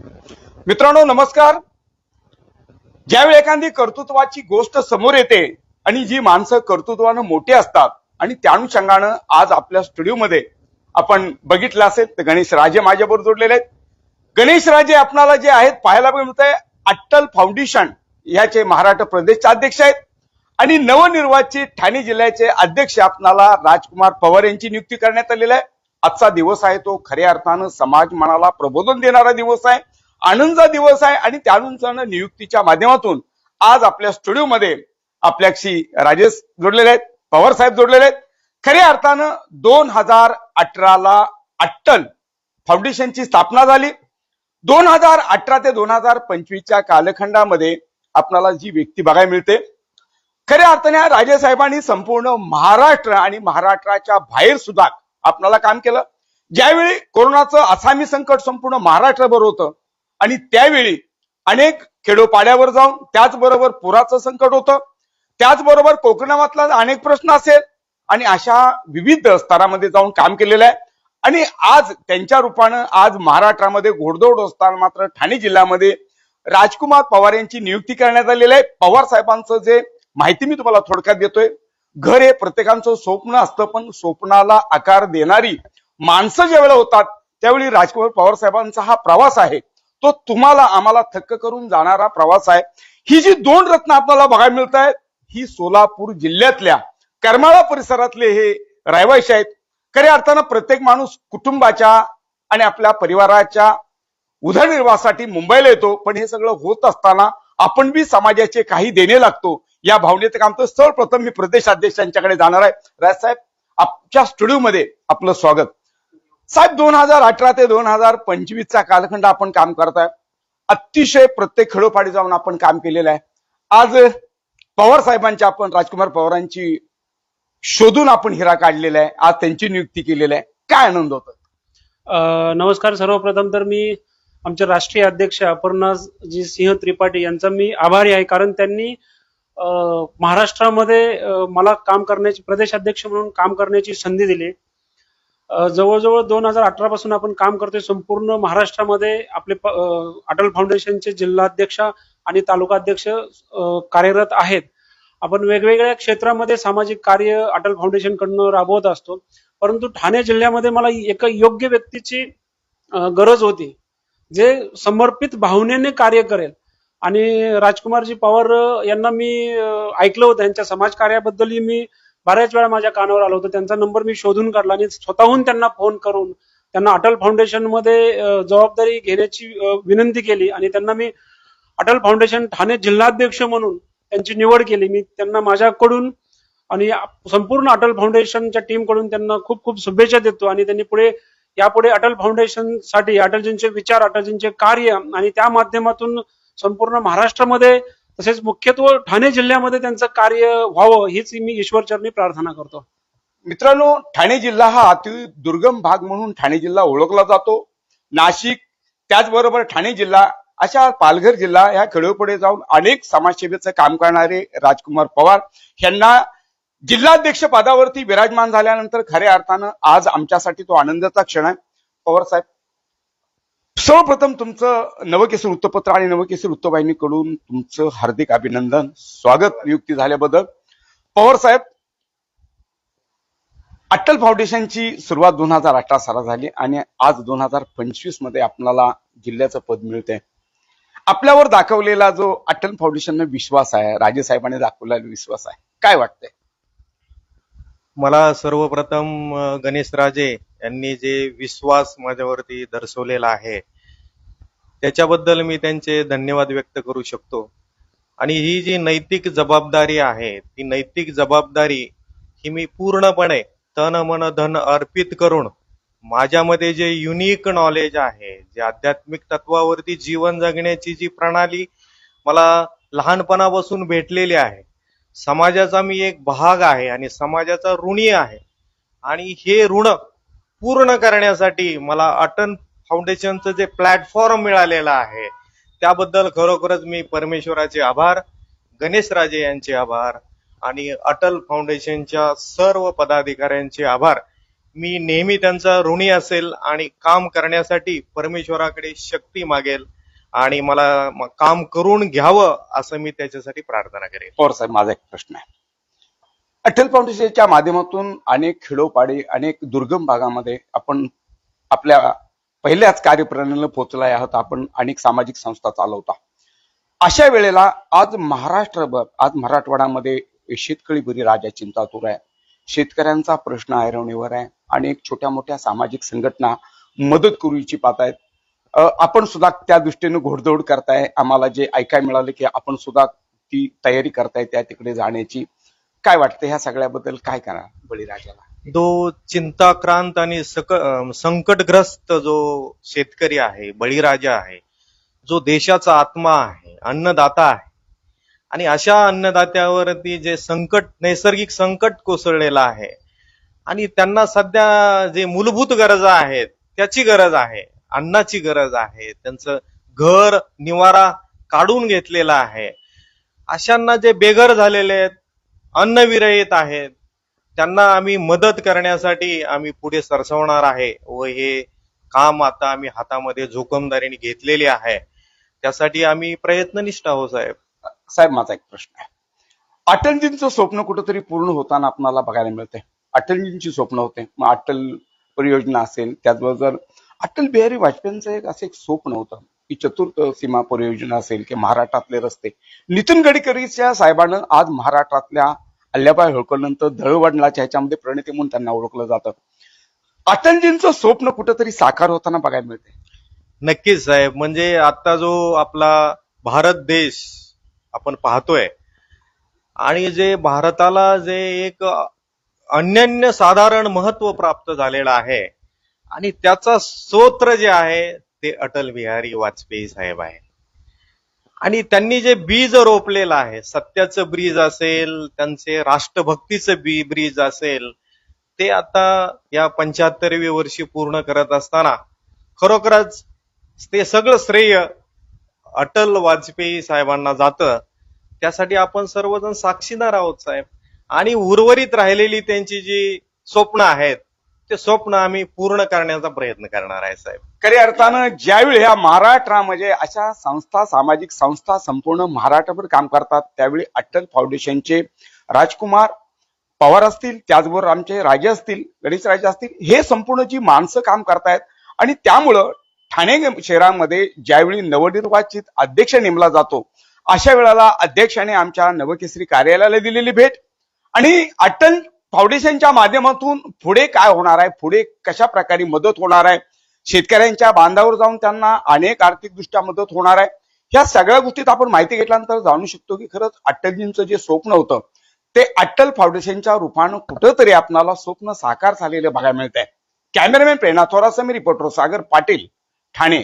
मित्रांनो नमस्कार. ज्यावेळी एखादी कर्तृत्वाची गोष्ट समोर येते आणि जी माणसं कर्तृत्वानं मोठी असतात आणि त्या अनुषंगानं आज आपल्या स्टुडिओमध्ये आपण बघितलं असेल तर गणेश राजे माझ्याबरोबर जोडलेले आहेत. गणेश राजे आपणाला जे आहेत पाहायला मिळत आहे अट्टल फाउंडेशन याचे महाराष्ट्र प्रदेशचे अध्यक्ष आहेत. आणि नवनिर्वाचित ठाणे जिल्ह्याचे अध्यक्ष आपणाला राजकुमार पवार यांची नियुक्ती करण्यात आलेली आहे. आजचा दिवस आहे तो खऱ्या अर्थानं समाज मनाला प्रबोधन देणारा दिवस आहे आनंदचा दिवस आहे आणि त्यानुसार नियुक्तीच्या माध्यमातून आज आपल्या स्टुडिओमध्ये आपल्याशी राजेश जोडलेले आहेत पवार साहेब जोडलेले आहेत. खऱ्या अर्थानं दोन हजार अठराला अट्टल फाउंडेशनची स्थापना झाली. दोन हजार अठरा ते दोन हजार पंचवीसच्या कालखंडामध्ये आपणाला जी व्यक्ती बघायला मिळते खऱ्या अर्थाने राजे साहेबांनी संपूर्ण महाराष्ट्र आणि महाराष्ट्राच्या बाहेर सुद्धा आपणाला काम केलं. ज्यावेळी कोरोनाचं आसामी संकट संपूर्ण महाराष्ट्रभर होतं आणि त्यावेळी अनेक खेडोपाड्यावर जाऊन त्याचबरोबर पुराचं संकट होतं. त्याचबरोबर कोकणामधला अनेक प्रश्न असेल आणि अशा विविध स्तरामध्ये जाऊन काम केलेलं आहे. आणि आज त्यांच्या रूपानं आज महाराष्ट्रामध्ये घोडदौड असताना मात्र ठाणे जिल्ह्यामध्ये राजकुमार पवार यांची नियुक्ती करण्यात आलेली आहे. पवार साहेबांचं जे माहिती मी तुम्हाला थोडक्यात देतोय. घर हे प्रत्येकांचं स्वप्न असतं पण स्वप्नाला आकार देणारी माणसं ज्यावेळेला होतात त्यावेळी राजकुमार पवार साहेबांचा हा प्रवास आहे. तो तुम्हाला आम्हाला थक्क करून जाणारा प्रवास आहे. ही जी दोन रत्न आपल्याला बघायला मिळत आहेत ही सोलापूर जिल्ह्यातल्या करमाळा परिसरातले हे रहिवासी आहेत. खऱ्या अर्थानं प्रत्येक माणूस कुटुंबाच्या आणि आपल्या परिवाराच्या उदरनिर्वाहासाठी मुंबईला येतो पण हे सगळं होत असताना आपण बी समाजाचे काही देणे लागतो. या भावनेचं काम तर सर्वप्रथम मी प्रदेश अध्यक्षांच्याकडे जाणार आहे. राजसाहेब आमच्या स्टुडिओमध्ये आपलं स्वागत. साहेब दोन हजार अठरा ते दोन हजार पंचवीसचा कालखंड आपण काम करताय. अतिशय प्रत्येक खेडोपाडी जाऊन आपण काम केलेलं आहे. आज पवार साहेबांची आपण राजकुमार पवारांची शोधून आपण हिरा काढलेला आहे. आज त्यांची नियुक्ती केलेली आहे. काय आनंद होतो नमस्कार. सर्वप्रथम तर मी आमचे राष्ट्रीय अध्यक्ष अपर्णाजी सिंह त्रिपाठी यांचा मी आभारी आहे. कारण त्यांनी महाराष्ट्रामध्ये मला काम करण्याची प्रदेश अध्यक्ष म्हणून काम करण्याची संधी दिली. जवळजवळ दोन हजार अठरा पासून आपण काम करतोय. संपूर्ण महाराष्ट्रामध्ये आपले अटल फाउंडेशनचे जिल्हाध्यक्ष आणि तालुका अध्यक्ष कार्यरत आहेत. आपण वेगवेगळ्या क्षेत्रामध्ये सामाजिक कार्य अटल फाउंडेशन कडनं राबवत असतो. परंतु ठाणे जिल्ह्यामध्ये मला एक योग्य व्यक्तीची गरज होती जे समर्पित भावनेने कार्य करेल. आणि राजकुमारजी पवार यांना मी ऐकलं होतं. यांच्या समाजकार्याबद्दलही मी बऱ्याच वेळा माझ्या कानावर आलो होतं. त्यांचा नंबर मी शोधून काढला आणि स्वतःहून त्यांना फोन करून त्यांना अटल फाउंडेशनमध्ये जबाबदारी घेण्याची विनंती केली आणि त्यांना मी अटल फाउंडेशन ठाणे जिल्हाध्यक्ष म्हणून त्यांची निवड केली. मी त्यांना माझ्याकडून आणि संपूर्ण अटल फाउंडेशनच्या टीमकडून त्यांना खूप खूप शुभेच्छा देतो आणि त्यांनी पुढे यापुढे अटल फाउंडेशनसाठी अटलजींचे विचार अटलजींचे कार्य आणि त्या माध्यमातून संपूर्ण महाराष्ट्रामध्ये तसेच मुख्यत्व ठाणे जिल्ह्यामध्ये त्यांचं कार्य व्हावं हीच मी ईश्वरचरणी प्रार्थना करतो. मित्रांनो ठाणे जिल्हा हा अति दुर्गम भाग म्हणून ठाणे जिल्हा ओळखला जातो. नाशिक त्याचबरोबर ठाणे जिल्हा अशा पालघर जिल्हा या खेडोपुढे जाऊन अनेक समाजसेवेचं काम करणारे राजकुमार पवार यांना जिल्हाध्यक्ष पदावरती विराजमान झाल्यानंतर खऱ्या अर्थानं आज आमच्यासाठी तो आनंदाचा क्षण आहे. पवार साहेब सर्वप्रथम तुमचं नवकेसर वृत्तपत्र आणि नवकेसर वृत्तवाहिनीकडून तुमचं हार्दिक अभिनंदन. स्वागत नियुक्ती झाल्याबद्दल. पवार साहेब अटल फाउंडेशनची सुरुवात दोन हजार अठरा साला झाली आणि आज दोन हजार पंचवीसमध्ये आपल्याला जिल्ह्याचं पद मिळतंय. आपल्यावर दाखवलेला जो अटल फाउंडेशन विश्वास आहे राजे साहेबांनी दाखवलेला विश्वास आहे काय वाटतंय? मला सर्वप्रथम गणेश राजे यांनी जे विश्वास माझ्यावरती दर्शवलेला आहे त्याच्याबद्दल मी त्यांचे धन्यवाद व्यक्त करू शकतो. आणि ही जी नैतिक जबाबदारी आहे ती नैतिक जबाबदारी ही मी पूर्णपणे तन मन धन अर्पित करून माझ्यामध्ये जे युनिक नॉलेज आहे जे आध्यात्मिक तत्वावरती जीवन जगण्याची जी प्रणाली मला लहानपणापासून भेटलेली आहे समाजाचा मी एक भाग आहे आणि समाजाचा ऋणी आहे. आणि हे ऋण पूर्ण करण्यासाठी मला अटन फाउंडेशनचं जे प्लॅटफॉर्म मिळालेलं आहे त्याबद्दल खरोखरच मी परमेश्वराचे आभार गणेश राजे यांचे आभार आणि अटल फाउंडेशनच्या सर्व पदाधिकाऱ्यांचे आभार. मी नेहमी त्यांचा ऋणी असेल आणि काम करण्यासाठी परमेश्वराकडे शक्ती मागेल आणि मला काम करून घ्यावं असं मी त्याच्यासाठी प्रार्थना करेल पवार साहेब माझा एक प्रश्न आहे. अटल फाउंडेशनच्या माध्यमातून अनेक खेडोपाडी अनेक दुर्गम भागामध्ये आपण आपल्या पहिल्याच कार्यप्रणालीला पोहोचलाय आहोत आपण. अनेक सामाजिक संस्था चालवता. अशा वेळेला आज महाराष्ट्रभर आज मराठवाड्यामध्ये शेतकरी बरी राजा चिंतातूर आहे. शेतकऱ्यांचा प्रश्न ऐरवणीवर आहे. अनेक छोट्या मोठ्या सामाजिक संघटना मदत करू इच्छित आहेत. आपण सुद्धा त्या दृष्टीने घोडदौड करताय. आम्हाला जे ऐकायला मिळालं की आपण सुद्धा ती तयारी करताय त्या तिकडे जाण्याची. काय वाटतं? ह्या सगळ्याबद्दल काय करा बळीराजाला? जो चिंताक्रांत आणि सक संकटग्रस्त जो शेतकरी आहे बळीराजा आहे जो देशाचा आत्मा आहे अन्नदाता आहे आणि अशा अन्नदात्यावरती जे संकट नैसर्गिक संकट कोसळलेलं आहे आणि त्यांना सध्या जे मूलभूत गरजा आहेत त्याची गरज आहे अन्नाची गरज आहे त्यांचं घर निवारा काढून घेतलेला आहे अशांना जे बेघर झालेले आहेत अन्नविरहित आहेत त्यांना आम्ही मदत करण्यासाठी आम्ही पुढे सरसवणार आहे व हे काम आता आम्ही हातामध्ये जोखमदारीने घेतलेले आहे. त्यासाठी आम्ही प्रयत्ननिष्ठ आहोत साहेब. साहेब माझा एक प्रश्न आहे. अटलजींचं स्वप्न कुठंतरी पूर्ण होताना आपणाला बघायला मिळते अटलजींची स्वप्न होते. मग अटल परियोजना असेल त्याचबरोबर अटल बिहारी वाजपेयींचं एक असं एक स्वप्न होतं की चतुर्थ सीमा परियोजना असेल की महाराष्ट्रातले रस्ते. नितीन गडकरीच्या साहेबानं आज महाराष्ट्रातल्या अल्ल्याबाई होळकरनंतर दळवडलाच्या ह्याच्यामध्ये प्रणिती म्हणून त्यांना ओळखलं जातं. अटलजींचं स्वप्न कुठंतरी साकार होताना बघायला मिळते नक्कीच साहेब. म्हणजे आता जो आपला भारत देश आपण पाहतोय आणि जे भारताला जे एक अन्यन्य साधारण महत्त्व प्राप्त झालेलं आहे आणि त्याचा स्तोत्र जे आहे ते अटल बिहारी वाजपेयी साहेब आहे आणि त्यांनी जे बीज रोपलेलं आहे सत्याचं ब्रीज असेल त्यांचे राष्ट्रभक्तीचं बी ब्रीज असेल ते आता या पंच्याहत्तरवी वर्षी पूर्ण करत असताना खरोखरच ते सगळं श्रेय अटल वाजपेयी साहेबांना जातं. त्यासाठी आपण सर्वजण साक्षीदार आहोत साहेब. आणि उर्वरित राहिलेली त्यांची जी स्वप्न आहेत ते स्वप्न आम्ही पूर्ण करण्याचा प्रयत्न करणार आहे साहेब. खऱ्या अर्थानं ज्यावेळी ह्या महाराष्ट्रामध्ये म्हणजे अशा संस्था सामाजिक संस्था संपूर्ण महाराष्ट्रभर काम करतात त्यावेळी अटल फाउंडेशनचे राजकुमार पवार असतील त्याचबरोबर आमचे राजे असतील गणेश राजे असतील हे संपूर्ण जी माणसं काम करतायत. आणि त्यामुळं ठाणे शहरामध्ये ज्यावेळी नवनिर्वाचित अध्यक्ष नेमला जातो अशा वेळेला अध्यक्षाने आमच्या नवकेसरी कार्यालयाला दिलेली भेट. आणि अटल फाउंडेशनच्या माध्यमातून पुढे काय होणार आहे? पुढे कशा प्रकारे मदत होणार आहे? शेतकऱ्यांच्या बांधावर जाऊन त्यांना अनेक आर्थिकदृष्ट्या मदत होणार आहे? ह्या सगळ्या गोष्टीत आपण माहिती घेतल्यानंतर जाणू शकतो की खरंच अटलजींचं जे स्वप्न होतं ते अटल फाउंडेशनच्या रूपानं कुठंतरी आपणाला स्वप्न साकार झालेलं बघायला मिळत आहे कॅमेरामॅन प्रेरणा थोरासह मी रिपोर्टर सागर पाटील ठाणे.